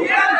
Yeah.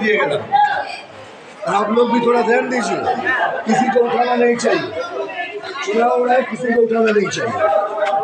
गया और आप लोग भी थोड़ा ध्यान दीजिए किसी को उठाना नहीं चाहिए चुनाव हो रहा है किसी को उठाना नहीं चाहिए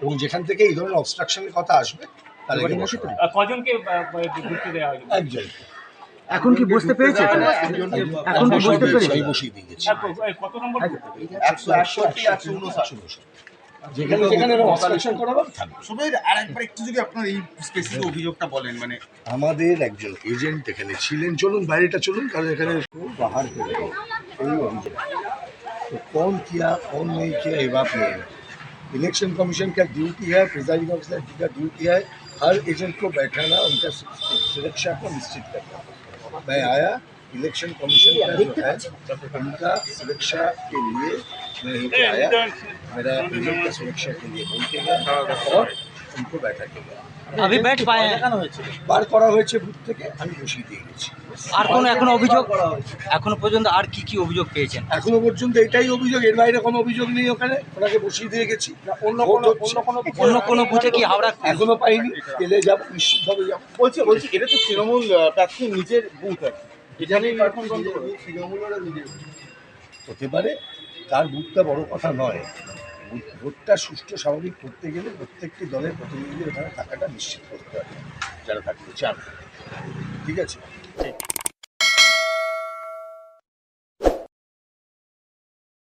এবং যেখান থেকে এই ধরনের অবস্ট্রাকশনের কথা আসবে তার এখানে বসাবো। আহ, কজনকে আহ, ঘুরতে দেওয়া হয়েছে একজন এখন কি বুঝতে পেরেছে এখন কি বুঝতে পেরেছে আমি বসিয়ে দিয়ে গেছি আর ক- এই কত নম্বর বুথ? একশো একষট্টি একশো উনষাট যেখানে যেখানে অবস্ট্রাকশন করা হবে থাকবে সুবীর আরেকবার একটু যদি আপনার এই স্পেসিফিক অভিযোগটা বলেন মানে আমাদের একজন এজেন্ট এখানে ছিলেন চলুন বাইরেটা চলুন কারণ এখানে বাহার করে দেবো। এই অভিযোগ तो कौन किया कौन नहीं किया ये बात नहीं है इलेक्शन कमीशन का ड्यूटी है, प्रिजाइडिंग ऑफिसर का ड्यूटी है, हर एजेंट को बैठाना, उनका सुरक्षा को निश्चित करना। मैं आया, इलेक्शन कमीशन का जो है, उनका सुरक्षा के लिए मैं आया। मेरा एजेंट का सुरक्षा के लिए बोलते हैं। और उनको बैठा के गया अभी बैठ पाए हैं বার করা হয়েছে বুথ থেকে আমি বসিয়ে দিয়ে গেছি আর কোন এখনো অভিযোগ এখনো পর্যন্ত আর কি কি অভিযোগ পেয়েছেন এখনো পর্যন্ত এটাই অভিযোগ এর বাইরে কোনো অভিযোগ নেই ওখানে ওনাকে বসিয়ে দিয়ে গেছি অন্য কোনো অন্য কোনো অন্য কোনো বুথে কি হাওড়া এখনো পাইনি পেলে যাব নিশ্চিতভাবে যাবো বলছি বলছি এটা তো তৃণমূল আহ, প্রার্থীর নিজের বুথ আর কি। এটা নিয়ে এরকম দ্বন্দ্ব হলো? হতে পারে তার বুথটা বড় কথা নয় ভোট- ভোটটা সুষ্ঠু স্বাভাবিক করতে গেলে প্রত্যেকটি দলের প্রতিনিধি ওখানে থাকাটা নিশ্চিত করতে হবে যারা থাকতে চান। ঠিক আছে?